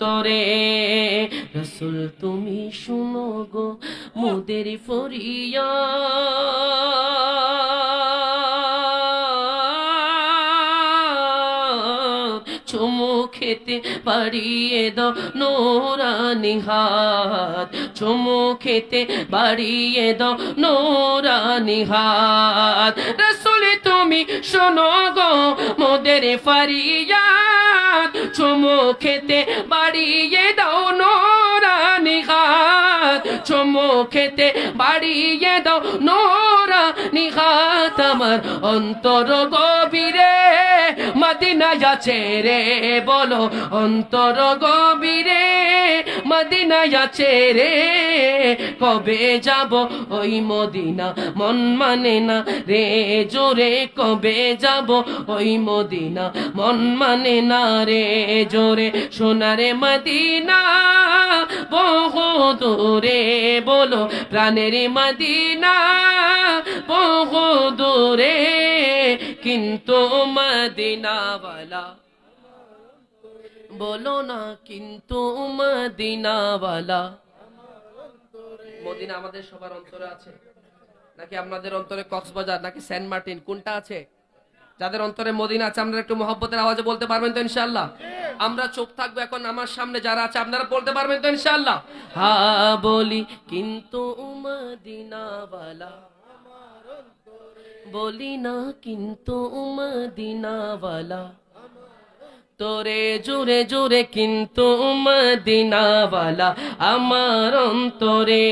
অন্তরে রসুল, তুমি শুনো গো মোদের ফরিয়া চুমু খেতে বাড়িয়ে দাও নোরানি হাত। চুমু খেতে বাড়িয়ে দাও নোরানি হাত। রসুল, তুমি শোনো গো মোদের ফারিয়াত চুমু খেতে বাড়িয়ে দাও নোরানি হাত। চুমু খেতে বাড়িয়ে দাও নোরানি খাত আমার অন্তর গভীরে মদিনা যাচ্ছে রে, বলো, অন্তর গভীরে। মদিনা যাচ্ছে রে। কবে যাব ওই মদিনা? মন মানে না রে, জোরে কবে যাব ওই মদিনা? মন মানে না রে, জোরে সোনারে মদিনা। বহু দূরে বলো প্রাণের মদিনা। বহু দূরে কিন্তু মদিনাওয়ালা বলো না কিন্তু মদিনাওয়ালা মদিনা আমাদের সবার অন্তরে আছে। নাকি আপনাদের অন্তরে কক্সবাজার, নাকি সেন্ট মার্টিন, কোনটা আছে? যাদের অন্তরে মদিনা আছে, আপনারা একটু মহব্বতের আওয়াজে বলতে পারবেন তো ইনশাল্লাহ আমরা চোখ থাকব এখন আমার সামনে যারা আছে, আপনারা বলতে পারবেন তো ইনশাল্লাহ হা বলি কিন্তু মদিনাওয়ালা। বলি না কিন্তু মদিনাওয়ালা। তোরে জোরে জোরে কিন্তু মদিনাওয়ালা আমার অন্তরে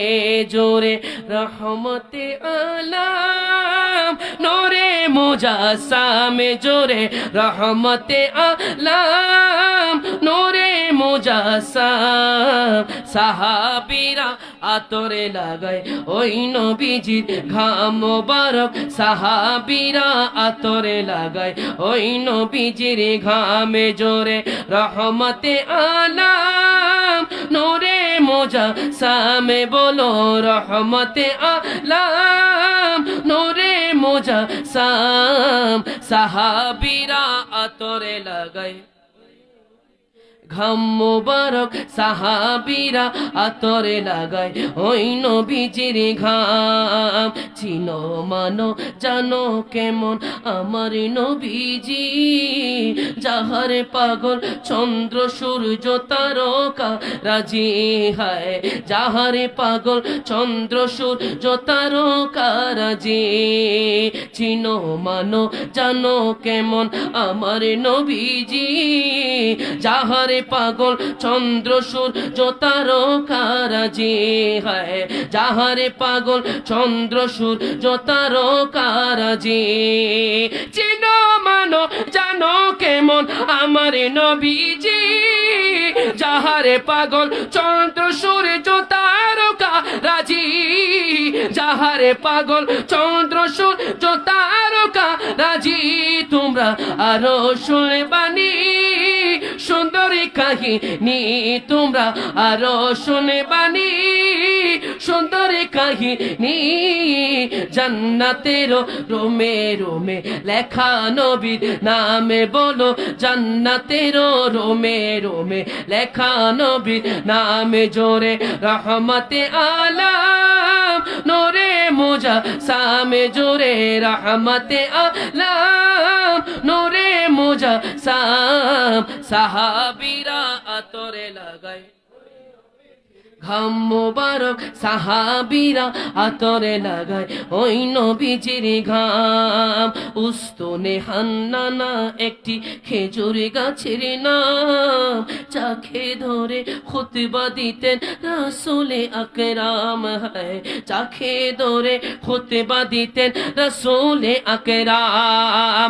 জোরে রহমতে আলাম। নোরে মুজাসামে জোরে রহমতে আলাম। নোরে মুজাসাম সাহাবিরা আতরে লাগায়, ওই নবীজির ঘাম মোবারক। সাহাবিরা আতরে লাগায়, ওই নবীজির ঘামে জোরে রহমতে আলাম। নোরে মোজা সামে বলো রহমতে আলাম। নোরে মোজা সাম সাহাবিরা আতরে লাগায়। ঘাম মোবারক সাহাবিরা আতরে লাগায়, ওই নবীজির ঘাম। চিনো মানো, জানো কেমন আমার নবীজি? যাহারে পাগল চন্দ্র, সূর্য, তারকা রাজি হায়। যাহারে পাগল চন্দ্র, সূর্য, তারকা রাজি। চিনো মানো, জানো কেমন আমার নবীজি? যাহারে পাগল চন্দ্র সূর্য তারকারাজি হায়। যাহারে পাগল চন্দ্র সূর্য তারকারাজি চিনো মানো, জানো কেমন আমার নবীজি। যাহারে পাগল চন্দ্র সূর্য তারকা রাজি যাহারে পাগল চন্দ্র সূর্য তারকা রাজি তোমরা আরও শুনে সুন্দরী কাহিনী তোমরা আরও শুনে বাণী সুন্দরী কাহিনী জান্নাতের রোমে রোমে লেখা নবীর নামে বলো। জান্নাতের রোমে রোমে লেখা নবীর নামে জোরে রহমতে আলাম। নোরে মোজা সামে জোরে রহমতে আলাম। নোরে মোজা সাম সাহাবিরা আতরে ঘাম মোবারক সাহাবিরা আতরে লাগায়। ওই নবীজির ঘাম, উস্তনে হান্নানা একটি খেজুর গাছের নাম। চাখে ধরে খুতবা দিতেন রাসুলে আকরাম হায়। চাখে ধরে খুতবা দিতেন রাসুলে আকরাম।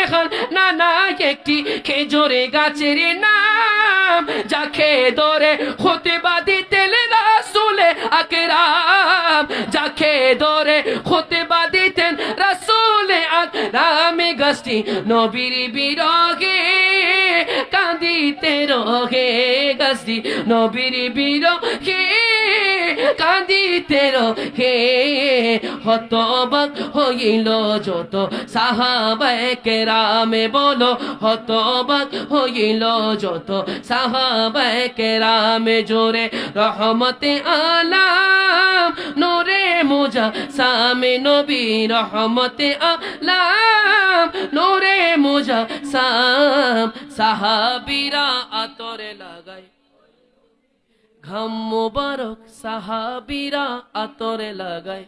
উস্তনে হান্নানা একটি খেজুরে গাছের নাম, যাকে ধরে খুতবা দিতেন রাসুলে আকরাম, যাকে ধরে খুতবা দিতেন রাসুলে আকরামে। গাছটি নবীর বিরগে কাঁদিতে রহে। গাছটি নবীর বিরগে কাঁদিতে হে, হতবাক হইল যত সাহাবায়ে কেরামে বলো, হতবাক হইল যত সাহাবায়ে কেরামে জোরে রহমতে আলাম, নোরে মোজা সামে নবী রহমতে আলাম, নোরে মোজা সাম সাহাবিরা আতরে লাগায়। ঘাম মোবারক সাহাবিরা আতরে লাগায়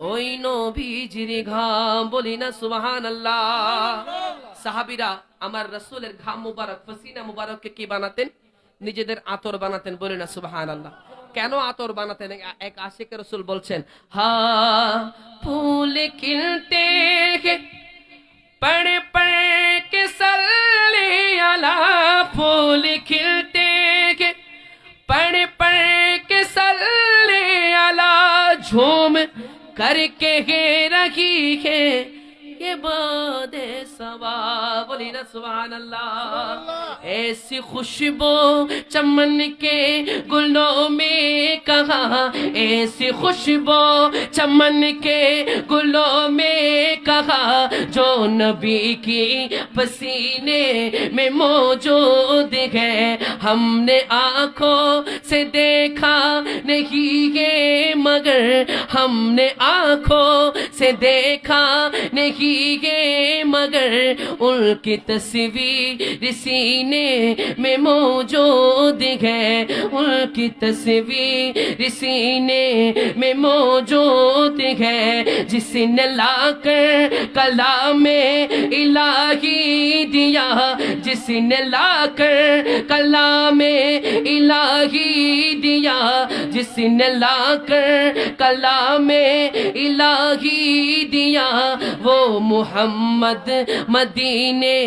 ওই নবীজির ঘাম বলি না সুবহান আল্লাহ সাহাবিরা আমার রসুলের ঘাম মুবারক ফসিনা মুবারককে কি বানাতেন নিজেদের আতর বানাতেন বলি না সুবহান আল্লাহ কেন আতর বানাতেন এক- এক আশিক রসুল বলছেন হা ফুল কিনতে हैं, पढ़ पढ़ के सल्ले अला फूल खिलते के पढ़ पढ़ سلے اللہ جھوم کر کے رہی ہے۔ باد سوا بولی نا سبحان اللہ ایسی خوشبو چمن کے گلوں میں کہاں؟ ایسی خوشبو چمن کے گلوں میں کہاں؟ جو نبی کی پسینے میں موجود ہے۔ ہم نے آنکھوں سے دیکھا نہیں یہ مگر ہم نے آنکھوں سے دیکھا نہیں گے مگر ان کی تصویر سینے میں موجود ہے۔ ان کی تصویر سینے میں موجود ہے۔ جس نے لا کر کلام الہی دیا، جس نے لاکر کلام الہی دیا، جس نے لا کر کلام الہی دیا۔ दिया वो मोहम्मद मदीने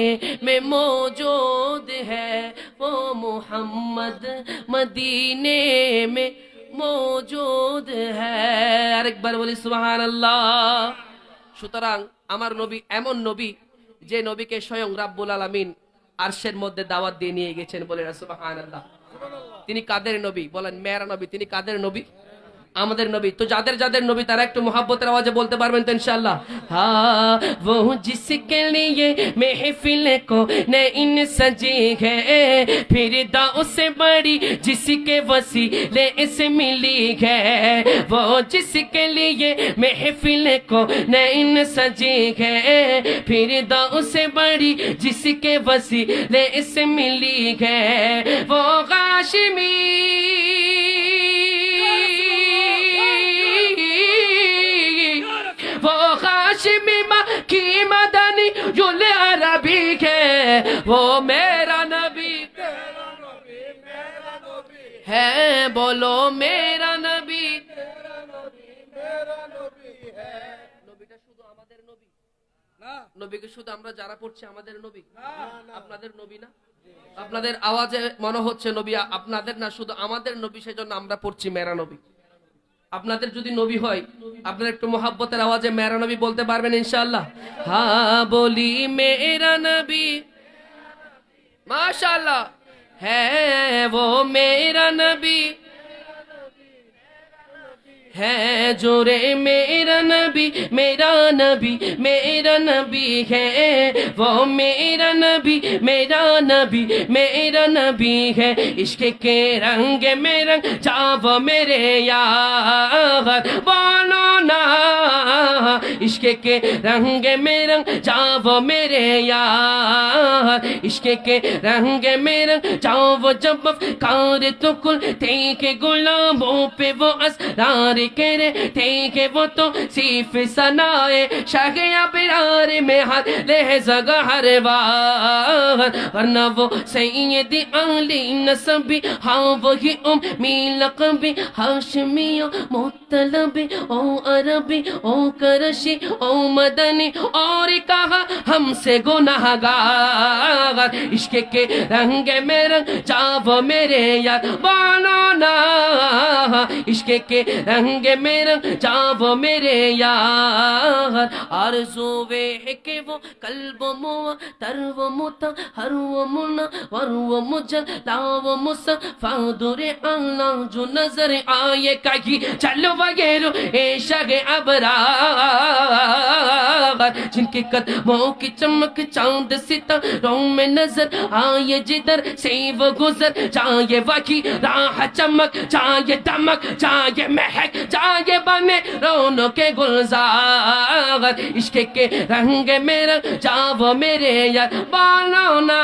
में मौजूद है वो मोहम्मद मदीने में মৌজুদ হ্যাঁ আরেকবার বলি সুবহান আল্লাহ সুতরাং আমার নবী এমন নবী যে নবীকে স্বয়ং রাব্বুল আলামিন আরশের মধ্যে দাওয়াত দিয়ে নিয়ে গেছেন বলে সুবহান আল্লাহ তিনি কাদের নবী বলেন মেয়েরা নবী তিনি কাদের নবী আমাদের নবী তো যাদের যাদের নবী তারা একটু মোহাব্বতের আওয়াজে বলতে পারবেন তো ইনশাআল্লাহ হ্যাঁ वो जिसके लिए महफिल को नैन सजी है फिर दाओ से बड़ी जिसके वसीले से मिली है वो जिसके लिए महफिल को नैन सजी है फिर दाओ से बड़ी जिसके वसीले से मिली है वो हाशिमी की मदनी युल अरबी है वो मेरा नबी है बोलो मेरा नबी নবীটা শুধু আমাদের নবী নবীকে শুধু আমরা যারা পড়ছি আমাদের নবী আপনাদের নবী না আপনাদের আওয়াজে মনে হচ্ছে নবী আপনাদের না শুধু আমাদের নবী সেজন্য আমরা পড়ছি মেরা নবী আপনাদের যদি নবী হয়, আপনার একটু মোহাব্বতের আওয়াজে মেরা নবী বলতে পারবেন ইনশাল্লাহ হা বলি মেরা নবী। মাশাল্লাহ হ্যাঁ ও মেরা নবী। ہے جو رے میرا نبی میرا نبی میرا نبی ہے۔ وہ میرا نبی میرا نبی میرا نبی ہے۔ عشق کے رنگ میں رنگ جاو میرے یار۔ بولو نا۔ عشق کے رنگ میں رنگ جاو میرے یار۔ عشق کے رنگ میں رنگ جاؤ وہ جب کار تو کل تھے گلابوں پہ وہ اسرار کرے تھے کہ وہ تو صیف سنائے شاہ برار میں ہر لہزگا ہر وار ورنہ وہ سید علی نصبی ہاں وہی امی لقبی ہاشمی مطلبی او عربی او کرشی او مدنی اور کہا ہم سے گناہ گار آغاز، عشق کے رنگ میں رنگ جاو میرے یار مولانا عشق کے رنگ میں رنگ جاو میرے یار۔ آرزوے ہے کہ وہ قلب مو تر و مت، ہر و منا ور و مجل لا و مس فادر اللہ جو نظر آئے، کہی چلو وغیر اے شگ ابرار۔ جن کے قدموں کی چمک چاند ستا نظروں میں نظر آئے جدر سیو گزر چاہے وکی راہ چمک چاہے دمک چاہے محک چاہے بنے رونوں کے گلزار۔ عشق کے رنگ میں رنگ جاو میرے یار بالونا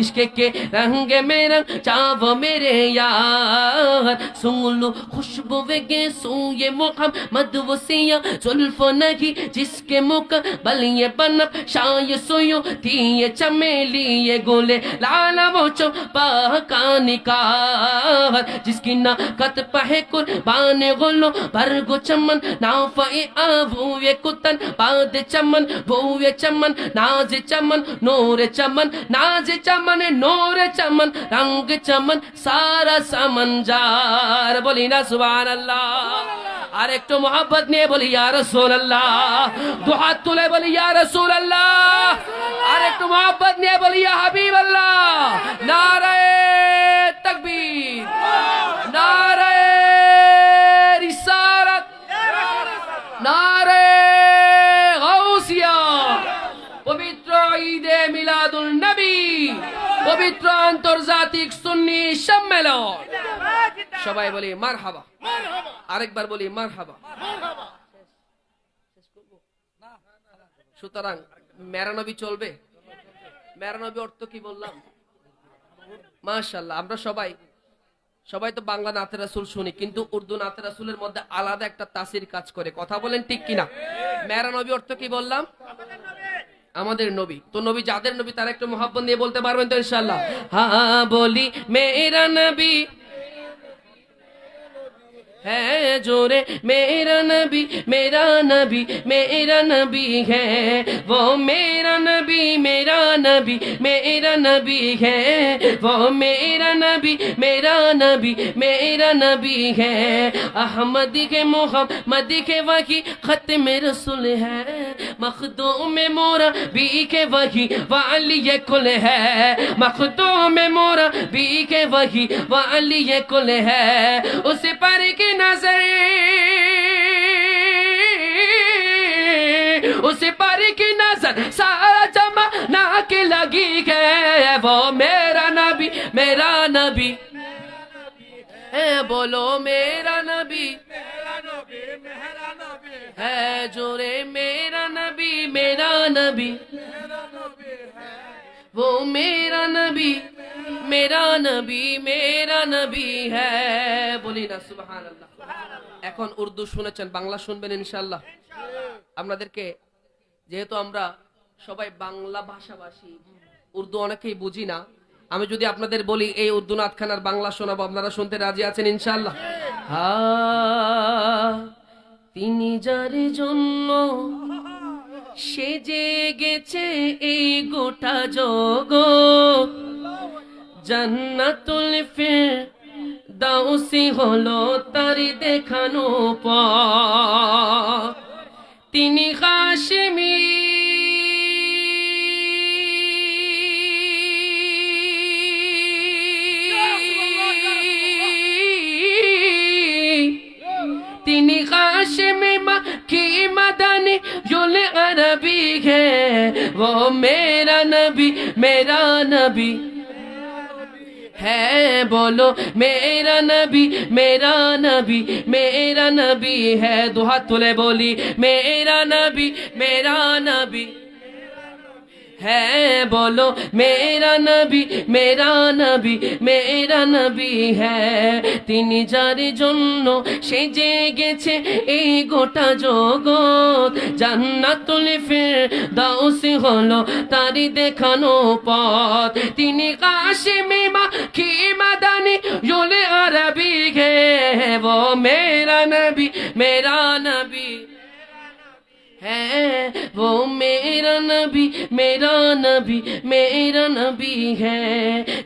عشق کے رنگ میں رنگ جاو میرے یار۔ سولو خوشبو کے سوئے محمد وسیع ظلف نگی جس کے مقبل یہ بنب شاہ سویوں تھی یہ چمیلی یہ گولے لالا وہ چوپا کا نکاح جس کی ناقت پہ قربان غلو برگو چمن نافع آوو یہ کتن باد چمن بھو یہ چمن ناز چمن، نور چمن ناز چمن، نور چمن، رنگ چمن، سارا سمن جار۔ بولی نا سبحان اللہ আর একটু মোহাম্মত নিয়ে বলি ইয়া রাসূলুল্লাহ দুহাত তুলে বলি ইয়া রাসূলুল্লাহ আর একটু মোহাম্মত নিয়ে বলি ইয়া হাবিবাল্লাহ, নারায়ে তাকবীর, নারায়ে নারায়ে পবিত্র ঈদে মিলাদুল নবী, পবিত্র আন্তর্জাতিক সুন্নি সম্মেলন। সবাই বলি, মারহাবা। আরেকবার বলি, মারহাবা। সুতরাং মেরানবী চলবে? মেরানবী অর্থ কি বললাম? মাশাল্লাহ আমরা সবাই সবাই তো বাংলা নাতে রাসুল শুনি, কিন্তু উর্দু নাতে রাসুলের মধ্যে আলাদা একটা তাসির কাজ করে। কথা বলেন ঠিক কিনা? মেরা নবী অর্থ কি বললাম? আমাদের নবী। তো নবী যাদের নবী, তারা একটু মহাব্বন নিয়ে বলতে পারবেন তো ইনশাল্লাহ হা বলি মেরা নবী ہے جورے میرا نبی میرا نبی میرا نبی ہے۔ وہ میرا نبی میرا نبی میرا نبی ہے۔ وہ میرا نبی میرا نبی میرا نبی ہے۔ احمد کے محمد کے وحی ختم رسول ہے۔ مخدوم میں مورا بی کے وحی والی کل ہے۔ مخدوم میں مورا بی کے وحی والی کل ہے۔ اس پر کے نظر اس پر کی نظر سارا جمع نہ کی لگی ہے، وہ میرا نبی میرا نبی بولو میرا نبی ہے جو رے میرا نبی میرا نبی वो मेरा नबी मेरा नबी मेरा नबी है বলি না সুবহান এখন উর্দু শুনেছেন বাংলা শুনবেন ইনশাল্লাহ আপনাদেরকে যেহেতু আমরা সবাই বাংলা ভাষাভাষী উর্দু অনেকেই বুঝি না আমি যদি আপনাদের বলি এই উর্দু নাথখানার বাংলা শোনাবো আপনারা শুনতে রাজি আছেন ইনশাল্লাহ হা তিনি যার জন্য সেজে গেছে এই গোটা যোগ জান্নাতুল ফির দাউসি হলো তারি দেখানো পর তিনি হাসমি وہ میرا نبی میرا نبی۔ ہے بولو، میرا نبی میرا نبی میرا نبی ہے۔ دو ہاتھ تلے بولی، میرا نبی میرا نبی۔ হ্যাঁ বলো মেরা নবী মেরা নবী মেরা নবী হ্যাঁ তিনি যার জন্য সেজে গেছে এই গোটা জগৎ। জান্নাতুল ফের দাউসি হলো তারি দেখানো পথ। তিনি কাশিমি মা কি মাদানি ইউলে আরবি হে ও মেরা নবী মেরা নবী। है वो मेरा नबी मेरा नबी मेरा नबी है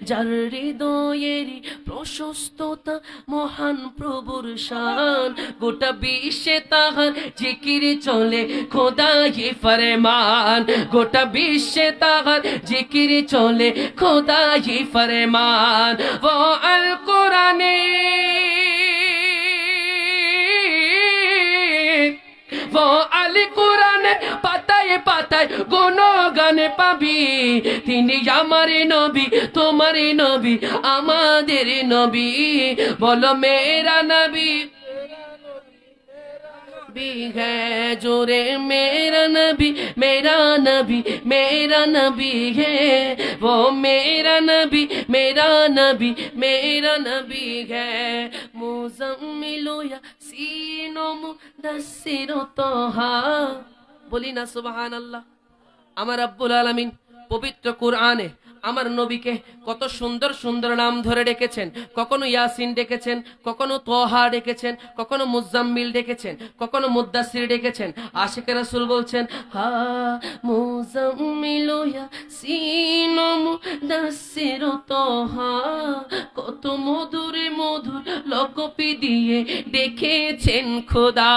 যার হৃদয়েরই প্রশস্ততা মহান প্রভুর শান গোটা বিশ্বে তাহার জিকির চলে খোদাই ফরমান গোটা বিশ্বে তাহার জিকির চলে খোদাই ফরমান ও আল কোরআনে وہ علی قرآن পাতায় পাতায় গুণগানে পাবি। তিনি আমার নবী، তোমার নবী، আমাদের নবী। বলো মেরা নবী। نبی ہے جورے میرا نبی میرا نبی میرا نبی ہے وہ میرا نبی میرا نبی میرا نبی ہے বলি না সুবাহান আল্লাহ আমার আব্বুল আলমিন পবিত্র কোরআনে আমার নবীকে কত সুন্দর সুন্দর নাম ধরে ডেকেছেন, কখনো ইয়াসিন ডেকেছেন, কখনো তোহা ডেকেছেন, কখনো মুজাম্মিল ডেকেছেন, কখনো মুদাসির ডেকেছেন। আশিক রাসুল বলছেন, হা কত মধুরে মধুর লকপি দিয়ে ডেকেছেন খোদা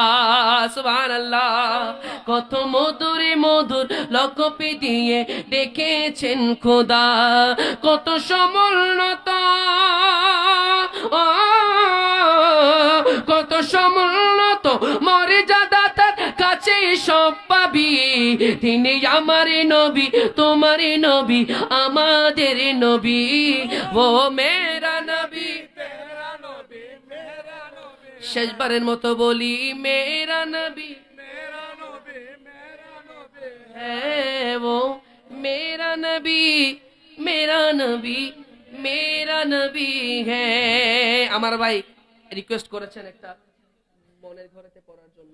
কত মধুরে মধুর লকপি দিয়ে ডেকেছেন খোদা কত সমুন্নতা। কত সমুন্নত মর্যাদা তার কাছে সব পাবি। তিনি আমার নবী, তোমার নবী, আমাদের নবী। ও মেরা নবী শেষবারের মতো বলি, মেরা নবী হ্যাঁ, ও মেরা নবী। মেরা নবী মেরা নবী হ্যাঁ আমার ভাই রিকোয়েস্ট করেছেন একটা মনের ঘরেতে পড়ার জন্য।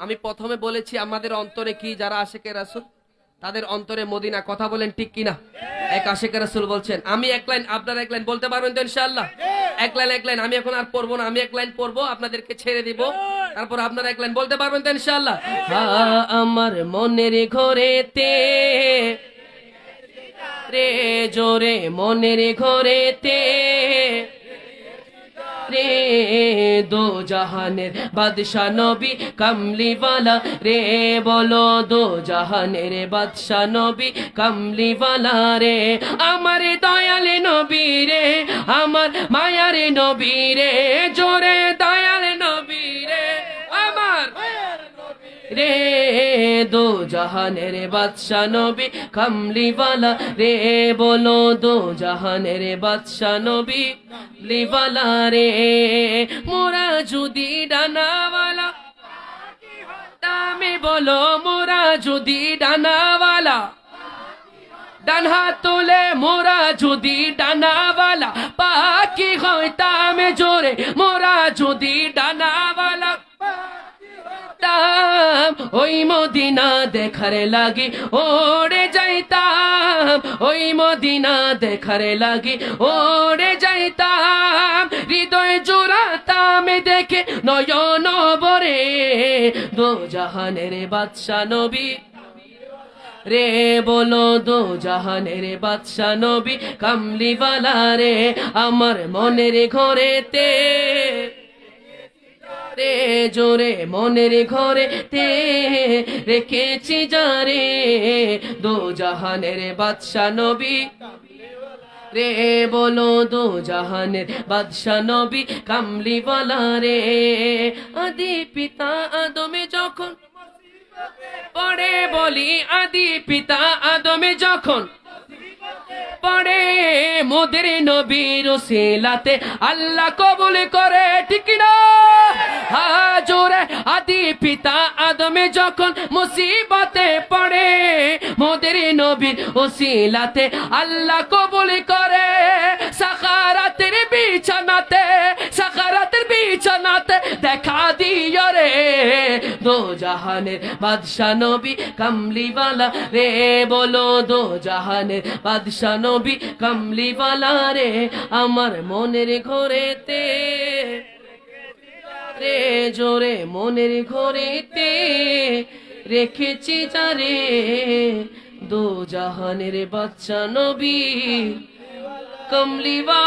আমি প্রথমে বলেছি, আমাদের অন্তরে কি যারা আশেকে রাসুল, তাদের অন্তরে মদিনা কথা বলেন ঠিক কিনা? এক আশেকে রাসুল বলছেন, আমি এক লাইন, আপনার এক লাইন বলতে পারবেন তো ইনশাআল্লাহ? এক লাইন এক লাইন, আমি এখন আর পড়ব না, আমি এক লাইন পড়ব, আপনাদেরকে ছেড়ে দিব। তারপর আপনার এক লাইন বলতে পারবেন তো ইনশাআল্লাহ? আমার মনের ঘরেতে রে জোরে মনের ঘরেতে। রে দো জাহানের বাদশা নবী কামলিওয়ালা। রে বলো দো জাহানের বাদশা নবী কামলিওয়ালা রে। আমার দয়াল নবী রে, আমার মায়ার নবী রে, জোরে দয়াল নবী রে, আমার রে। দো জাহানের বাদশা নবী, কামলিওয়ালা রে বলো, দো জাহানের বাদশা নবী লিওয়ালা রে। মোরা যদি ডানাওয়ালা। দামে বলো মোরা যদি ডানাওয়ালা। ডান হাত তুলে মোরা যদি ডানাওয়ালা। পাখি হইতাম জোরে মোরা যদি ডানাওয়ালা। যাইতাম, ওই মদিনা দেখার লাগি, ওরে যাইতাম, ওই মদিনা দেখার লাগি, ওরে যাইতাম, হৃদয় জোড়াতাম দেখে নয়ন বরে দো জাহানের বাদশা নবী। রে বলো, দো জাহানের বাদশা নবী, কামলিওয়ালা রে, আমার মনের ঘরেতে। রে জোরে মনের ঘরে তে রেখেছি যারে দো জাহানের বাদশা নবী রে, বলো দো জাহানের বাদশা নবী কামলিওয়ালা রে। আদি পিতা আদমে যখন পড়ে বলি, আদি পিতা আদমে যখন পড়ে মোদের নবীর সেলাতে আল্লাহ কবুল করে, ঠিক না? হাজুরে আদি পিতা আদমে যখন মুসিবতে পড়ে মোদের নবীর ওসিলাতে, আল্লাহ কবুল করে। সাখারাতের বিছানাতে সাখারাতের বিছানাতে দেখা দিও দো জাহানের বাদশা নবী কামলিওয়ালা রে, বলো দো জাহানের বাদশা নবী কামলিওয়ালা রে, আমার মনের ঘরেতে রে, জোরে মনের ঘরেতে রেখেছি যারে দো জাহানের বাচ্চা নবী কমলিওয়ালা।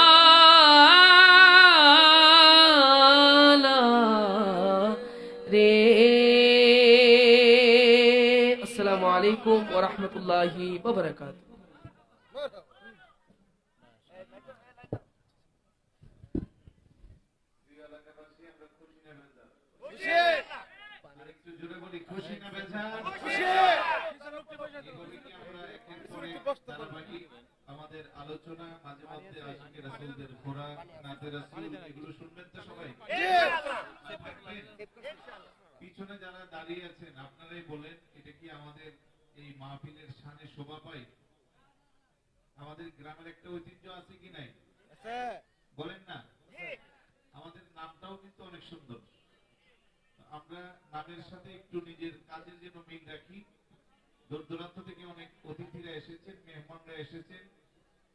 রহমতুল্লাহি খুশি না বেজান একের পরে ধারাবাহিক আমাদের আলোচনা মাঝে মধ্যে আশিকের রাসূলদের খোরাক নাতে রাসূল এগুলো শুনবেন তো সবাই পিছনে যারা দাঁড়িয়ে আছেন আপনারাই বলেন এটা কি আমাদের এই মাহফিলের শানে শোভা পায় আমাদের গ্রামের একটা ঐতিহ্য আছে কি নাই? বলেন না। আমাদের নামটাও কিন্তু অনেক সুন্দর। আমরা নামের সাথে একটু নিজের কাজের জন্য মিল রাখি। দূর দূরান্ত থেকে অনেক অতিথিরা এসেছেন মেহমানরা এসেছেন।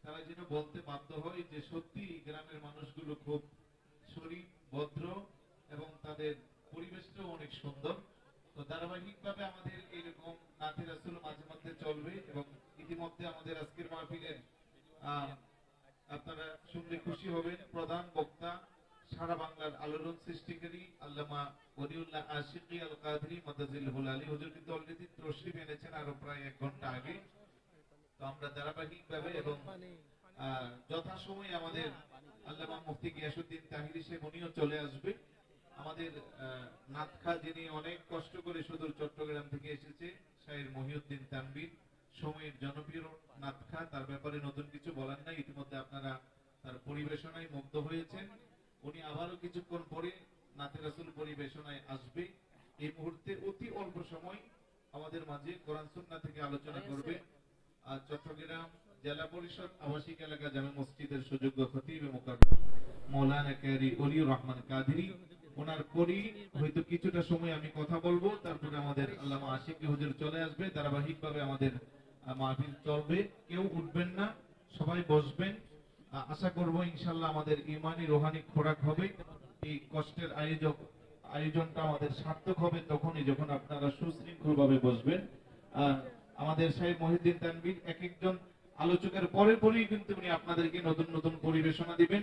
তারা যেন বলতে বাধ্য হয় যে সত্যি গ্রামের মানুষগুলো খুব শরীর ভদ্র এবং তাদের পরিবেশটাও অনেক সুন্দর। তো ধারাবাহিকভাবে আমাদের এইরকম নাথের আসল মাঝে মধ্যে চলবে এবং ইতিমধ্যে আমাদের আজকের মাহফিলের আপনারা শুনলে খুশি হবেন। প্রধান বক্তা সারা বাংলার আলোড়ন সৃষ্টিকারী আল্লামা ওলিউল্লাহ আশিকি আল কাদরি মাদাজিল হুলালি। হুজুর কিন্তু অলরেডি তশরিফ এনেছেন আরও প্রায় এক ঘণ্টা আগে। তো আমরা ধারাবাহিক ভাবে এবং যথাসময়ে আমাদের আল্লামা মুফতি গিয়াসুদ্দিন তাহিরি সাহেব, উনিও চলে আসবে। আমাদের নাতখা যিনি অনেক কষ্ট করে সুদূর চট্টগ্রাম থেকে এসেছে শাহের মহিউদ্দিন তানবির সময়ের জনপ্রিয় নাতখা তার ব্যাপারে নতুন কিছু বলার নাই ইতিমধ্যে আপনারা তার পরিবেশনায় মুগ্ধ হয়েছেন। উনি আবারও কিছুক্ষণ পরে নাতে রাসুল পরিবেশনায় আসবে। এই মুহূর্তে অতি অল্প সময় আমাদের মাঝে কোরআন সুন্নাহ থেকে আলোচনা করবে। আর চট্টগ্রাম জেলা পরিষদ আবাসিক এলাকা জামে মসজিদের সুযোগ্য খতিব মুকাররম মৌলানা ক্যারি অলিউর রহমান কাদিরি ওনার পরই হয়তো কিছুটা সময় আমি কথা বলব, তারপরে আমাদের আল্লামা আশিক হুজুর চলে আসবে, ধারাবাহিকভাবে আমাদের মাহফিল চলবে। কেউ উঠবেন না, সবাই বসবেন। আশা করব ইনশাল্লাহ আমাদের ইমানি রোহানি খোরাক হবে। এই কষ্টের আয়োজক, আয়োজনটা আমাদের সার্থক হবে তখনই যখন আপনারা সুশৃঙ্খল ভাবে বসবেন আমাদের সাহেব মহিউদ্দিন তানভীর এক একজন আলোচকের পরে পরেই কিন্তু উনি আপনাদেরকে নতুন নতুন পরিবেশনা দিবেন।